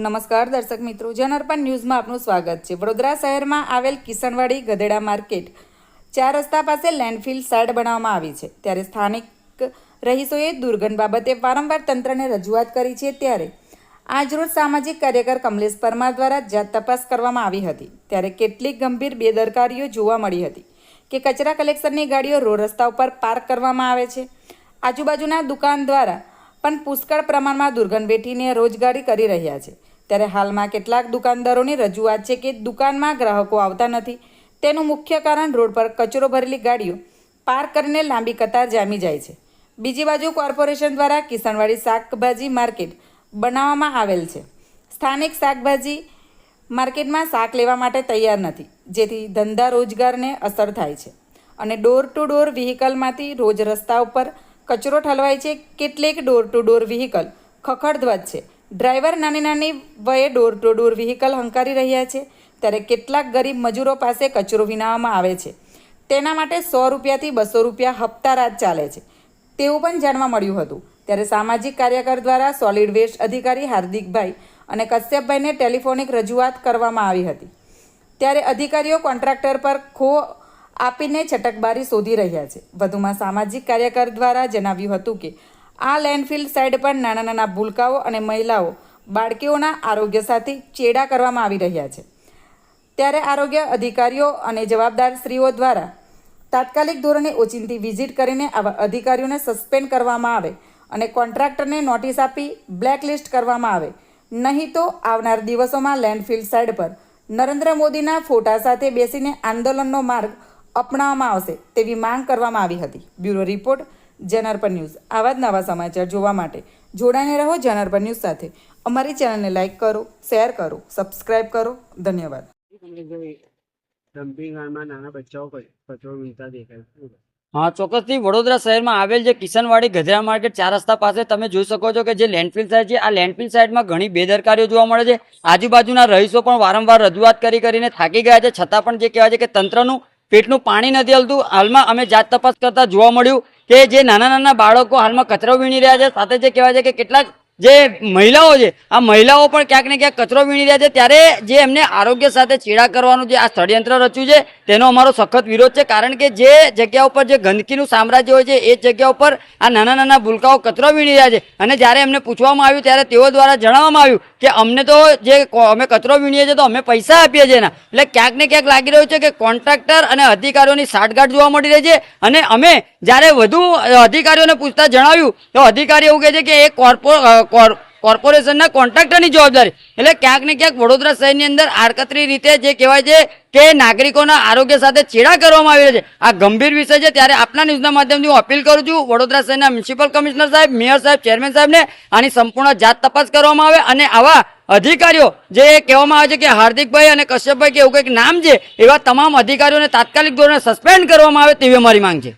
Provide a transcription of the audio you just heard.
નમસ્કાર દર્શક મિત્રો જનઅર્પણ ન્યૂઝમાં આપનું સ્વાગત છે. વડોદરા શહેરમાં આવેલ કિશનવાડી ગધેડા માર્કેટ ચાર રસ્તા પાસે લેન્ડફિલ સાઇડ બનાવવામાં આવી છે. ત્યારે સ્થાનિક રહીશોએ દુર્ગંધ બાબતે વારંવાર તંત્રને રજૂઆત કરી છે. ત્યારે આજરોજ સામાજિક કાર્યકર કમલેશ પરમાર દ્વારા જાત તપાસ કરવામાં આવી હતી. ત્યારે કેટલીક ગંભીર બેદરકારીઓ જોવા મળી હતી કે કચરા કલેક્શનની ગાડીઓ રોડ રસ્તા ઉપર પાર્ક કરવામાં આવે છે. આજુબાજુના દુકાન દ્વારા પણ પુષ્કળ પ્રમાણમાં દુર્ગંધ વેઠીને રોજગારી કરી રહ્યા છે. ત્યારે હાલમાં કેટલાક દુકાનદારોની રજૂઆત છે કે દુકાનમાં ગ્રાહકો આવતા નથી. તેનું મુખ્ય કારણ રોડ પર કચરો ભરેલી ગાડીઓ, પાર્ક કરીને લાંબી કતાર જામી જાય છે. બીજી બાજુ કોર્પોરેશન દ્વારા કિસાનવાડી શાકભાજી માર્કેટ બનાવવામાં આવેલ છે. સ્થાનિક શાકભાજી માર્કેટમાં શાક લેવા માટે તૈયાર નથી, જેથી ધંધા રોજગારને અસર થાય છે અને ડોર ટુ ડોર વ્હીકલમાંથી રોજ રસ્તા ઉપર કચરો ઠલવાય છે. કેટલીક ડોર ટુ ડોર વ્હીકલ ખખડધ્વજ છે. ડ્રાઈવર નાની નાની વયે ડોર ટુ ડોર વ્હીકલ હંકારી રહ્યા છે. ત્યારે કેટલાક ગરીબ મજૂરો પાસે કચરો વિનાવવામાં આવે છે. તેના માટે સો રૂપિયાથી બસો રૂપિયા હપ્તા રાત ચાલે છે. તેવું પણ જાણવા મળ્યું હતું. ત્યારે સામાજિક કાર્યકર દ્વારા સોલિડ વેસ્ટ અધિકારી હાર્દિકભાઈ અને કશ્યપભાઈને ટેલિફોનિક રજૂઆત કરવામાં આવી હતી. ત્યારે અધિકારીઓ કોન્ટ્રાક્ટર પર ખો આપીને છટકબારી શોધી રહ્યા છે. વધુમાં સામાજિક કાર્યકર દ્વારા જણાવ્યું હતું કે આ લેન્ડફિલ્ડ સાઇડ પર નાના નાના ભૂલકાઓ અને મહિલાઓ બાળકીઓના આરોગ્ય સાથે ચેડા કરવામાં આવી રહ્યા છે. ત્યારે આરોગ્ય અધિકારીઓ અને જવાબદાર સ્ત્રીઓ દ્વારા તાત્કાલિક ધોરણે ઓચિંતી વિઝિટ કરીને આવા અધિકારીઓને સસ્પેન્ડ કરવામાં આવે અને કોન્ટ્રાક્ટરને નોટિસ આપી બ્લેકલિસ્ટ કરવામાં આવે. નહીં તો આવનાર દિવસોમાં લેન્ડફિલ્ડ સાઇડ પર નરેન્દ્ર મોદીના ફોટા સાથે બેસીને આંદોલનનો માર્ગ અપનાવવામાં આવશે તેવી માંગ કરવામાં આવી હતી. બ્યુરો રિપોર્ટ જનરપન ન્યૂઝ. આવા જ નવા સમાચાર જોવા માટે જોડાઈને રહો જનાર્પણ ન્યૂઝ સાથે. અમારી ચેનલને લાઇક કરો શેર કરો સબસ્ક્રાઇબ કરો. ધન્યવાદ. ડમ્પિંગ નાના બચ્ચાઓ કચરો વીણતા દેખાય હા ચોક્કસથી વડોદરા શહેરમાં આવેલ જે કિશનવાડી ગધેડા માર્કેટ ચાર રસ્તા પાસે તમે જોઈ શકો છો કે જે લેન્ડફિલ સાઇડ છે આ લેન્ડફિલ સાઇડમાં ઘણી બેદરકારીઓ જોવા મળે છે. આજુબાજુના રહીશો પણ વારંવાર રજૂઆત કરી કરીને થાકી ગયા છે. છતાં પણ જે કહેવાય છે કે તંત્રનું પેટનું પાણી નથી હલતું. હાલમાં અમે જાત તપાસ કરતા જોવા મળ્યું કે જે નાના નાના બાળકો હાલમાં કચરો વીણી રહ્યા છે, સાથે જે કહેવાય છે કે કેટલાક જે મહિલાઓ છે, આ મહિલાઓ પણ ક્યાંક ને ક્યાંક કચરો વીણી રહ્યા છે, ત્યારે જે એમને આરોગ્ય સાથે ચેડા કરવાનું જે આ ષડયંત્ર રચ્યું છે, તેનો અમારો સખત વિરોધ છે, કારણ કે જે જગ્યા ઉપર જે ગંદકીનું સામ્રાજ્ય હોય છે, એ જગ્યા ઉપર આ નાના નાના ભૂલકાઓ કચરો વીણી રહ્યા છે. અને જ્યારે એમને પૂછવામાં આવ્યું, ત્યારે તેઓ દ્વારા જણાવવામાં આવ્યું કે અમને તો જે અમે કચરો વીણીએ છીએ તો અમે પૈસા આપીએ છીએ એના. એટલે ક્યાંક ને ક્યાંક લાગી રહ્યું છે કે કોન્ટ્રાક્ટર અને અધિકારીઓની સાઠગાંઠ જોવા મળી રહી છે. અને અમે જ્યારે વધુ અધિકારીઓને પૂછતા જણાવ્યું, તો અધિકારી એવું કહે છે કે એ કોર્પો કોર્પોરેશનના કોન્ટ્રાક્ટરની જવાબદારી. એટલે ક્યાંક ને ક્યાંક વડોદરા શહેરની અંદર આડકતરી રીતે જે કહેવાય છે કે નાગરિકોના આરોગ્ય સાથે છેડા કરવામાં આવી છે. આ ગંભીર વિષય છે, ત્યારે આપના ન્યૂઝના માધ્યમથી હું અપીલ કરું છું, વડોદરા શહેરના મ્યુનિસિપલ કમિશનર સાહેબ, મેયર સાહેબ, ચેરમેન સાહેબને આની સંપૂર્ણ જાત તપાસ કરવામાં આવે અને આવા અધિકારીઓ જે કહેવામાં આવે છે કે હાર્દિકભાઈ અને કશ્યપભાઈ કે એવું કંઈક નામ છે, એવા તમામ અધિકારીઓને તાત્કાલિક ધોરણે સસ્પેન્ડ કરવામાં આવે તેવી અમારી માંગ છે.